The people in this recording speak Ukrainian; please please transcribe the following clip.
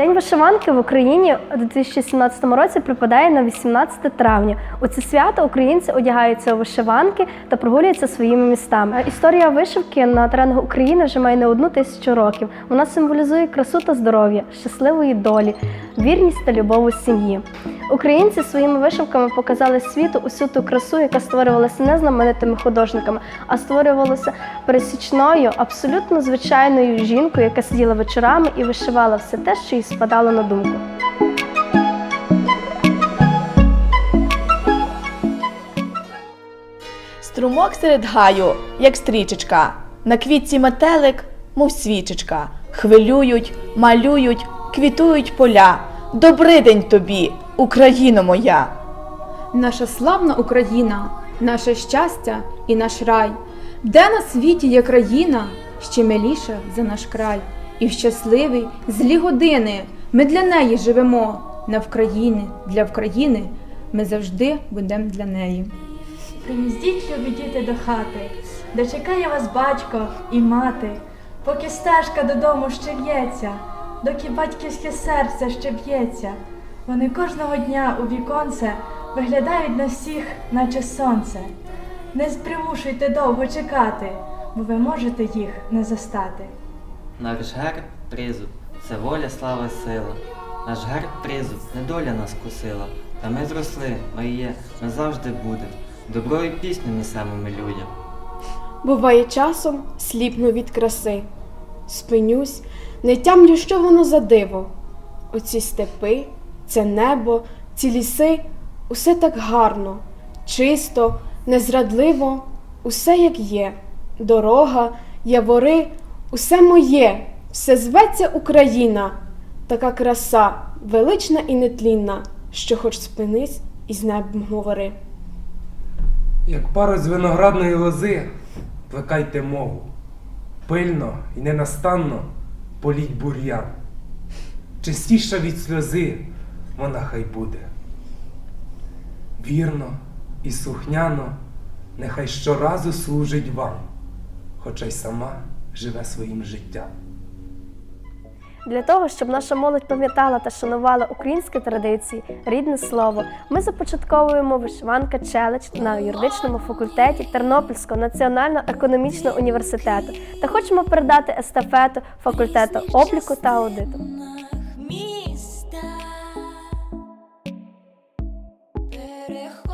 День вишиванки в Україні у 2017 році припадає на 18 травня. У це свято українці одягаються у вишиванки та прогулюються своїми містами. Е, Історія вишивки на теренах України вже має не одну тисячу років. Вона символізує красу та здоров'я, щасливої долі, вірність та любов у сім'ї. Українці своїми вишивками показали світу усю ту красу, яка створювалася не знаменитими художниками, а створювалася пересічною, абсолютно звичайною жінкою, яка сиділа вечорами і вишивала все те, що їй спадало на думку. Струмок серед гаю, як стрічечка, на квітці метелик, мов свічечка. Хвилюють, малюють, квітують поля. Добрий день тобі, Україно моя! Наша славна Україна, наше щастя і наш рай. Де на світі є країна, ще миліша за наш край. І в щасливі злі години ми для неї живемо. На Вкраїни, для України ми завжди будемо для неї. Приміздіть, любі діти, до хати, де чекає вас батько і мати, поки стежка додому ще в'ється, доки батьківське серце ще б'ється. Вони кожного дня у віконце виглядають на всіх, наче сонце. Не примушуйте довго чекати, бо ви можете їх не застати. Наш герб призу це воля, слава, сила. Наш герб призу не доля нас кусила. Та ми зросли, ми є, ми завжди будем. Добро і пісню несемо ми людям. Буває часом сліпну від краси. Спинюсь, не тямлю, що воно за диво. Оці степи, це небо, ці ліси, усе так гарно, чисто, незрадливо, усе як є. Дорога, явори, усе моє, все зветься Україна, така краса, велична і нетлінна, що хоч спинись і з небом говори. Як пара з виноградної лози, плекайте мову. Пильно і ненастанно політь бур'ян. Чистіша від сльози вона хай буде. Вірно і сухняно, нехай щоразу служить вам, хоча й сама живе своїм життям. Для того, щоб наша молодь пам'ятала та шанувала українські традиції, рідне слово, ми започатковуємо вишиванка челендж на юридичному факультеті Тернопільського національного економічного університету та хочемо передати естафету факультету обліку та аудиту. переходить.